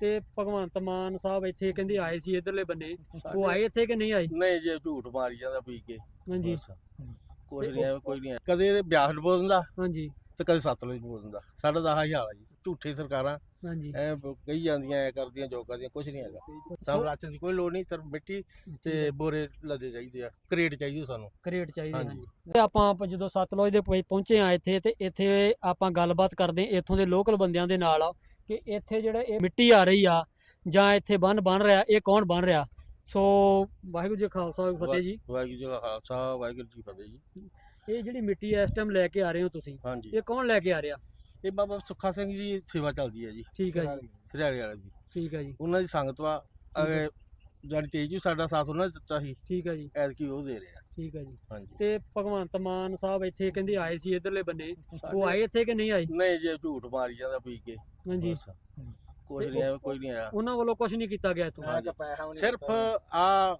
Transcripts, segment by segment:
ਤੇ ਭਗਵੰਤ ਮਾਨ ਸਾਹਿਬ ਇੱਥੇ ਕਹਿੰਦੇ ਆਏ ਸੀ ਇਧਰਲੇ ਬੰਨੇ। ਉਹ ਆਏ ਇੱਥੇ ਕਿ ਨਹੀਂ ਆਏ? ਨਹੀਂ ਜੇ ਝੂਠ ਮਾਰੀ ਜਾਂਦਾ ਪੀ ਕੇ। ਹਾਂਜੀ। ਬਸ। ਕੁਛ ਨਹੀਂ ਹੈ ਕੋਈ ਨਹੀਂ ਹੈ ਕਦੇ ਬਿਆਸ ਬੋਲ ਦਿੰਦਾ ਹਾਂਜੀ। ਤੇ ਕਦੇ ਸਤਲੁਜ ਬੋਲ ਦਿੰਦਾ ਸਾਡਾ ਤਾਂ ਆਹੀ ਹਾਲ ਹੈ ਜੀ। ਝੂਠੇ ਸਰਕਾਰਾਂ ਹਾਂਜੀ। ਐ ਕਹੀ ਜਾਂਦੀਆਂ ਐ ਕਰਦੀਆਂ ਜੋ ਕਰਦੀਆਂ ਕੁਝ ਨਹੀਂ ਹੈਗਾ। ਸਾਨੂੰ ਰਾਸ਼ਨ ਦੀ ਕੋਈ ਲੋੜ ਨਹੀਂ ਸਿਰਫ ਮਿੱਟੀ ਤੇ ਬੋਰੇ ਲੱਦੇ ਚਾਹੀਦੇ ਆ। ਕਰੇਟ ਚਾਹੀਦੇ ਸਾਨੂੰ। ਕ੍ਰੇਟ ਚਾਹੀਦੇ ਹਾਂਜੀ। ਹਾਂਜੀ। ਤੇ ਆਪਾਂ ਪ- ਜਦੋਂ ਸਤਲੁਜ ਦੇ ਪਹੁੰ- ਪਹੁੰਚੇ ਆ ਇੱਥੇ ਤੇ ਇੱਥੇ ਆਪਾਂ ਗੱਲਬਾਤ ਕਰਦੇ ਹਾਂ ਇੱਥੋਂ ਦੇ ਲੋਕਲ ਬੰਦਿਆਂ ਦੇ ਨਾਲ। ਆ ਕਿ ਇੱਥੇ ਜਿਹੜਾ ਇਹ ਮਿੱਟੀ ਆ ਰਹੀ ਆ ਜਾਂ ਇੱਥੇ ਬੰਨ ਬਣ ਰਿਹਾ ਇਹ ਕੌਣ ਬਣ ਰਿਹਾ? ਸੋ ਵਾਹਿਗੁਰੂ ਜੀ ਕਾ ਖਾਲਸਾ ਵਾਹਿਗੁਰੂ ਜੀ ਕੀ ਫਤਿਹ ਜੀ। ਵਾਹਿਗੁਰੂ ਜੀ ਕਾ ਖਾਲਸਾ ਵਾਹਿਗੁਰੂ ਜੀ ਕੀ ਫਤਿਹ ਜੀ। ਇਹ ਜਿਹੜੀ ਮਿੱਟੀ ਇਸ ਟਾਈਮ ਲੈ ਕੇ ਆ ਰਹੇ ਹੋ ਤੁਸੀਂ। ਇਹ ਕੌਣ ਲੈ ਕੇ ਆ ਰਿਹਾ? ਇਹ ਬਾਬਾ ਸੁੱਖਾ ਸਿੰਘ ਜੀ ਸੇਵਾ ਚੱਲਦੀ ਹੈ ਜੀ। ਠੀਕ ਹੈ ਜੀ। ਸਰਿਆਲੇ ਵਾਲੇ ਦੀ ਠੀਕ ਹੈ ਜੀ। ਉਹਨਾਂ ਦੀ ਸੰਗਤ ਵਾ। ਜਾਨੀ ਤੇਜ ਵੀ ਸਾਡਾ ਸਾਥ ਉਹਨਾਂ ਨੇ ਦਿੱਤਾ ਸੀ। ਠੀਕ ਹੈ ਜੀ। ਐਤਕੀ ਉਹ ਦੇ ਰਿਹਾ ਠੀਕ ਹੈ ਜੀ। ਹਾਂਜੀ। ਤੇ ਭਗਵੰਤ ਮਾਨ ਸਾਹਿਬ ਇੱਥੇ ਕਹਿੰਦੇ ਆਏ ਸੀ ਇਧਰਲੇ ਬੰਨੇ ਉਹ ਆਏ ਇੱਥੇ ਕਿ ਨਹੀਂ ਆਏ? ਨਹੀਂ ਜੇ ਝੂਠ ਮਾਰੀ ਜਾਂਦਾ ਪੀ ਕੇ। ਹਾਂਜੀ। ਬਸ। ਕੁਛ ਨਹੀਂ ਹੈ ਕੋਈ ਨਹੀਂ ਆਇਆ। ਉਹਨਾਂ ਵੱਲੋਂ ਕੁਝ ਨਹੀਂ ਕੀਤਾ ਗਿਆ ਇੱਥੋਂ। ਸਿਰਫ ਆ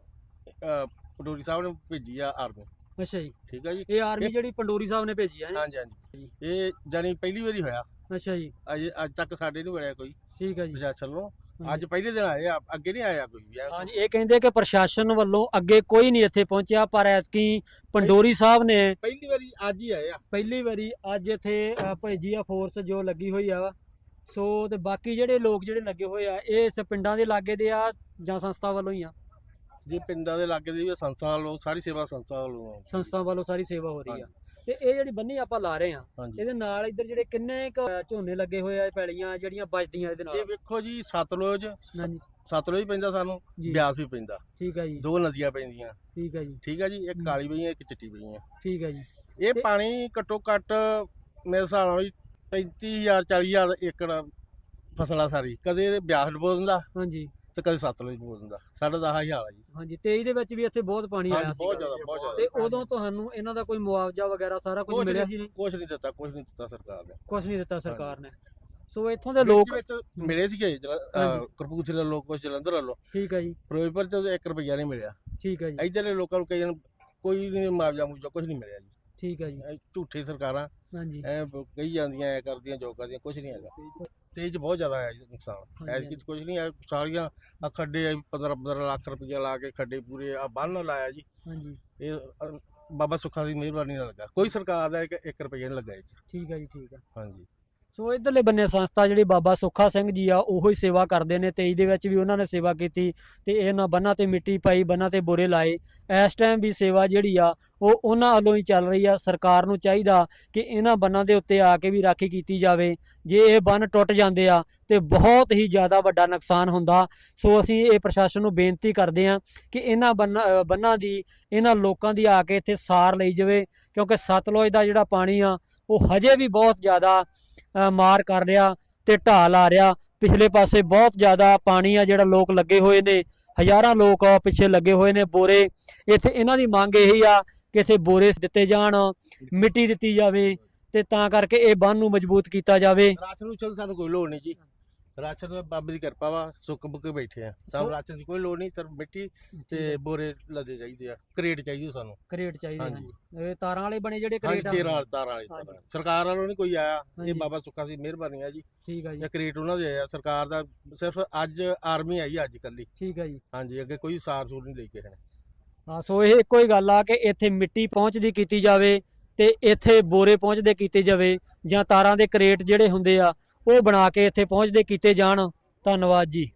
ਪਟੋਰੀ ਸਾਹਿਬ ਨੇ ਭੇਜੀ ਆ ਆਰਮੀ ਅੱਛਾ ਜੀ। ਠੀਕ ਹੈ ਜੀ? ਇਹ ਆਰਮੀ ਜਿਹੜੀ ਪੰਡੋਰੀ ਸਾਹਿਬ ਨੇ ਭੇਜੀ ਹੈ? ਹਾਂਜੀ ਹਾਂਜੀ। ਇਹ ਜਾਨੀ ਪਹਿਲੀ ਵਾਰੀ ਹੋਇਆ। ਅੱਛਾ ਜੀ। ਅਜੇ ਅੱਜ ਤੱਕ ਸਾਡੇ ਨਹੀਂ ਮਿਲਿਆ ਕੋਈ ਠੀਕ ਹੈ ਜੀ। ਪ੍ਰਸ਼ਾਸਨ ਨੂੰ ਅੱਜ ਪਹਿਲੇ ਦਿਨ ਆਏ ਆ ਅੱਗੇ ਨਹੀਂ ਆਇਆ ਕੋਈ ਵੀ ਐਂ ਹਾਂਜੀ ਇਹ ਕਹਿੰਦੇ ਕਿ ਪ੍ਰਸ਼ਾਸਨ ਵੱਲੋਂ ਅੱਗੇ ਕੋਈ ਨਹੀਂ ਇੱਥੇ ਪਹੁੰਚਿਆ ਪਰ ਐਤਕੀ ਪੰਡੋਰੀ ਸਾਹਿਬ ਨੇ ਪਹਿਲੀ ਵਾਰੀ ਅੱਜ ਹੀ ਆਏ ਆ। ਪਹਿਲੀ ਵਾਰੀ ਅੱਜ ਇੱਥੇ ਅ, ਭੇਜੀ ਆ ਫੋਰਸ ਜੋ ਲੱਗੀ ਹੋਈ ਆ। ਸੋ ਤੇ ਬਾਕੀ ਜਿਹੜੇ ਲੋਕ ਜਿਹੜੇ ਲੱਗੇ ਹੋਏ ਆ ਇਹ ਇਸ ਪਿੰਡਾਂ ਦੇ ਲਾਗੇ ਦੇ ਆ ਜਾਂ ਸੰਸਥਾ ਵੱਲੋਂ ਹੀ ਆ? ਜੇ ਪਿੰਡਾਂ ਦੇ ਲਾਗੇ ਦੀ ਵੀ ਸੰਸਥਾ ਵੱਲੋਂ ਸਾਰੀ ਸੇਵਾ ਸੰਸਥਾ ਵੱਲੋਂ ਆ। ਸੰਸਥਾ ਵੱਲੋਂ ਸਾਰੀ ਸੇਵਾ ਹੋ ਰਹੀ ਆ। ਤੇ ਇਹ ਜਿਹੜੀ ਬੰਨੀ ਆਪਾਂ ਲਾ ਰਹੇ ਆ ਹਾਂਜੀ। ਇਹਦੇ ਨਾਲ ਇੱਧਰ ਜਿਹੜੇ ਕਿੰਨੇ ਕੁ ਝੋਨੇ ਲੱਗੇ ਹੋਏ ਆ ਪੈਲੀਆਂ ਜਿਹੜੀਆਂ ਬਚਦੀਆਂ ਇਹਦੇ ਇਹ ਨਾਲ ਵੇਖੋ ਜੀ ਸਤਲੁਜ ਹਾਂਜੀ। ਸਤਲੁਜ ਪੈਂਦਾ ਸਾਨੂੰ ਜੀ। ਬਿਆਸ ਵੀ ਪੈਂਦਾ। ਠੀਕ ਹੈ ਜੀ। ਦੋ ਨਦੀਆਂ ਪੈਂਦੀਆਂ। ਠੀਕ ਹੈ ਜੀ। ਠੀਕ ਹੈ ਜੀ ਇੱਕ। ਕਾਲੀ ਪਈ ਹੈ ਇੱਕ ਚਿੱਟੀ ਪਈ ਹੈ ਠੀਕ ਹੈ ਜੀ। ਇਹ ਤੇ- ਪਾਣੀ ਘੱਟੋ ਘੱਟ ਮੇਰੇ ਹਿਸਾਬ ਨਾਲ ਵੀ 35000 40000 ਏਕੜ ਫਸਲਾਂ ਸਾਰੀ। ਕਦੇ ਬਿਆਸ ਬੋਲ ਦਿੰਦਾ ਹਾਂਜੀ। ਤੇ ਕਦੇ ਸਤਲੁਜ ਬੋਲ ਦਿੰਦਾ। ਸਾਡਾ ਤਾਂ ਆਹੀ ਹਾਲ ਹੈ ਜੀ। ਹਾਂਜੀ 23 ਦੇ ਵਿੱਚ ਵੀ ਇੱਥੇ ਬਹੁਤ ਪਾਣੀ ਆਇਆ ਹਾਂਜੀ, ਸੀ ਬਹੁਤ ਜ਼ਿਆਦਾ ਬਹੁਤ ਜ਼ਿਆਦਾ। ਤੇ ਉਦੋਂ ਤੁਹਾਨੂੰ ਇਹਨਾਂ ਦਾ ਕੋਈ ਮੁਆਵਜ਼ਾ ਵਗੈਰਾ ਸਾਰਾ ਕੁਝ ਕੁਛ ਮਿਲਿਆ ਸੀ ਨਹੀਂ ਕੁਛ ਨਹੀਂ ਦਿੱਤਾ ਕੁਛ ਨਹੀਂ ਦਿੱਤਾ ਸਰਕਾਰ ਨੇ। ਕੁਝ ਨਹੀਂ ਦਿੱਤਾ ਸਰਕਾਰ ਨੇ। ਸੋ ਇੱਥੋਂ ਦੇ ਲੋਕ ਵਿੱਚ ਵਿੱਚ ਮਿਲੇ ਸੀਗੇ ਜਲ- ਅਹ ਹਾਂਜੀ। ਕਪੂਰਥਲੇ ਵੱਲੋਂ ਕੁਛ ਜਲੰਧਰ ਵੱਲੋਂ ਠੀਕ ਹੈ ਜੀ। ਫਿਰੋਜ਼ਪੁਰ ਚ 1 ਰੁਪਈਆ ਨਹੀਂ ਮਿਲਿਆ। ਠੀਕ ਹੈ ਜੀ। ਇੱਧਰ ਦੇ ਲੋਕਾਂ ਨੂੰ ਕਈ ਜਣ ਕੋਈ ਨਹੀਂ ਮੁਆਵਜ਼ਾ ਮੁਆਵਜ਼ਾ ਕੁਛ ਨਹੀਂ ਮਿਲਿਆ ਜੀ। ਠੀਕ ਹੈ ਜੀ। ਇਹ ਝੂਠੇ ਸਰਕਾਰਾਂ ਹਾਂਜੀ। ਐ ਕਹੀ ਜਾਂਦੀਆਂ ਐ ਕਰਦੀਆਂ ਜੋ ਕਰਦੀਆਂ ਕੁਛ ਨਹੀਂ ਹੈਗਾ। ਤੇਜ ਬਹੁਤ ਜ਼ਿਆਦਾ ਹੈ ਨੁਕਸਾਨ। ਐਸ ਕੁਝ ਕੁਝ ਨਹੀਂ ਹੈ ਸਾਰੀਆਂ ਆ ਖੱਡੇ 15 15 ਲੱਖ ਰੁਪਈਆ ਲਾ ਕੇ ਖੱਡੇ ਪੂਰੇ ਆ ਬੰਨ ਲਾਇਆ ਜੀ। ਹਾਂਜੀ। ਇਹ ਬਾਬਾ ਸੁੱਖਾ ਦੀ ਮਿਹਰਬਾਨੀ ਨਾਲ ਲੱਗਾ। ਕੋਈ ਸਰਕਾਰ ਦਾ 1 ਰੁਪਈਆ ਨਹੀਂ ਲੱਗਾ ਇਹ 'ਚ ਠੀਕ ਹੈ ਜੀ ਠੀਕ ਹੈ ਹਾਂਜੀ। ਸੋ ਇਧਰਲੇ ਬੰਨੇ ਸੰਸਥਾ ਜਿਹੜੀ ਬਾਬਾ ਸੁੱਖਾ ਸਿੰਘ ਜੀ ਆ, ਉਹੋ ਹੀ ਸੇਵਾ ਕਰਦੇ ਨੇ। 23 ਦੇ ਵਿੱਚ ਵੀ ਉਹਨਾਂ ਨੇ ਸੇਵਾ ਕੀਤੀ ਤੇ ਇਹਨਾਂ ਬੰਨਾਂ ਤੇ ਮਿੱਟੀ ਪਾਈ, ਬੰਨਾਂ ਤੇ ਬੋਰੇ ਲਾਏ। ਇਸ ਟਾਈਮ ਵੀ ਸੇਵਾ ਜਿਹੜੀ ਆ, ਉਹ ਉਹਨਾਂ ਵੱਲੋਂ ਹੀ ਚੱਲ ਰਹੀ ਆ। ਸਰਕਾਰ ਨੂੰ ਚਾਹੀਦਾ ਕਿ ਇਹਨਾਂ ਬੰਨਾਂ ਦੇ ਉੱਤੇ ਆ ਕੇ ਵੀ ਰਾਖੀ ਕੀਤੀ ਜਾਵੇ। ਜੇ ਇਹ ਬੰਨ ਟੁੱਟ ਜਾਂਦੇ ਆ, ਤੇ ਬਹੁਤ ਹੀ ਜ਼ਿਆਦਾ ਵੱਡਾ ਨੁਕਸਾਨ ਹੁੰਦਾ। ਸੋ ਅਸੀਂ ਇਹ ਪ੍ਰਸ਼ਾਸਨ ਨੂੰ ਬੇਨਤੀ ਕਰਦੇ ਆ ਕਿ ਇਹਨਾਂ ਬੰਨਾਂ ਬੰਨਾਂ ਦੀ, ਇਹਨਾਂ ਲੋਕਾਂ ਦੀ ਆ ਕੇ ਇੱਥੇ ਸਾਰ ਲਈ ਜਾਵੇ। ਕਿਉਂਕਿ ਸਤਲੁਜ ਦਾ ਜਿਹੜਾ ਪਾਣੀ ਆ, ਉਹ ਹਜੇ ਵੀ ਬਹੁਤ ਜ਼ਿਆਦਾ ਮਾਰ ਕਰ ਰਿਹਾ ਤੇ ਢਾਲ ਆ ਰਿਹਾ। ਪਿਛਲੇ ਪਾਸੇ ਬਹੁਤ ਜ਼ਿਆਦਾ ਪਾਣੀ ਆ, ਜਿਹੜਾ ਲੋਕ ਲੱਗੇ ਹੋਏ ਨੇ। ਹਜ਼ਾਰਾਂ ਲੋਕ ਪਿੱਛੇ ਲੱਗੇ ਹੋਏ ਨੇ ਬੋਰੇ। ਇੱਥੇ ਇਹਨਾਂ ਦੀ ਮੰਗ ਇਹੀ ਆ ਕਿ ਇੱਥੇ ਬੋਰੇ ਦਿੱਤੇ ਜਾਣ, ਮਿੱਟੀ ਦਿੱਤੀ ਜਾਵੇ ਤੇ ਤਾਂ ਕਰਕੇ ਇਹ ਬੰਨ ਨੂੰ ਮਜ਼ਬੂਤ ਕੀਤਾ ਜਾਵੇ। ਰਾਸ਼ਨ ਨੂੰ ਸਾਨੂੰ ਕੋਈ ਲੋੜ ਨਹੀਂ ਜੀ। ਰਾਸ਼ਨ ਤਾਂ ਬਾਬੇ ਦੀ ਕਿਰਪਾ ਵਾ ਸੁੱਕ ਬੁੱਕ ਬੈਠੇ ਆ। ਸੋ- ਸਾਨੂੰ ਰਾਸ਼ਨ ਦੀ ਕੋਈ ਲੋੜ ਨਹੀਂ ਸਿਰਫ ਮਿੱਟੀ ਤੇ ਬੋਰੇ ਲੱਦੇ ਚਾਹੀਦੇ ਆ ਕਰੇਟ ਚਾਹੀਦੇ ਸਾਨੂੰ। ਕਰੇਟ ਚਾਹੀਦੇ ਹਾਂਜੀ। ਹਾਂਜੀ। ਇਹ ਤਾਰਾਂ ਵਾਲੇ ਬਣੇ ਜਿਹੜੇ ਹਾਂਜੀ ਕਰੇਟ ਆ। 13 ਤਾਰਾਂ ਵਾਲੀ ਹਾਂਜੀ। ਤਾਰਾਂ ਸਰਕਾਰ ਵੱਲੋਂ ਨਹੀਂ ਕੋਈ ਆਇਆ ਹਾਂਜੀ। ਇਹ ਬਾਬਾ ਸੁੱਖਾ ਦੀ ਮਿਹਰਬਾਨੀ ਆ ਜੀ। ਠੀਕ ਆ ਜੀ। ਇਹ ਕਰੇਟ ਉਹਨਾਂ ਦੇ ਆਇਆ ਸਰਕਾਰ ਦਾ ਸਿਰਫ ਅੱਜ ਆਰਮੀ ਆਈ ਅੱਜ ਕੱਲੀ ਠੀਕ ਆ ਜੀ। ਹਾਂਜੀ ਅੱਗੇ ਕੋਈ ਸਾਰ ਸੂਰ ਨਹੀਂ ਲਈ ਕਿਸੇ ਨੇ। ਹਾਂ ਸੋ ਇਹ ਇੱਕੋ ਹੀ ਗੱਲ ਆ ਕਿ ਇੱਥੇ ਮਿੱਟੀ ਪਹੁੰਚਦੀ ਕੀਤੀ ਜਾਵੇ ਤੇ ਇੱਥੇ ਬੋਰੇ ਪਹੁੰਚਦੇ ਕੀਤੇ ਜਾਵੇ ਜਾਂ ਤਾਰਾਂ ਦੇ ਕਰੇਟ ਜਿਹੜੇ ਹੁੰਦੇ ਆ ਉਹ ਬਣਾ ਕੇ ਇੱਥੇ ਪਹੁੰਚਦੇ ਕੀਤੇ ਜਾਣ। ਧੰਨਵਾਦ ਜੀ।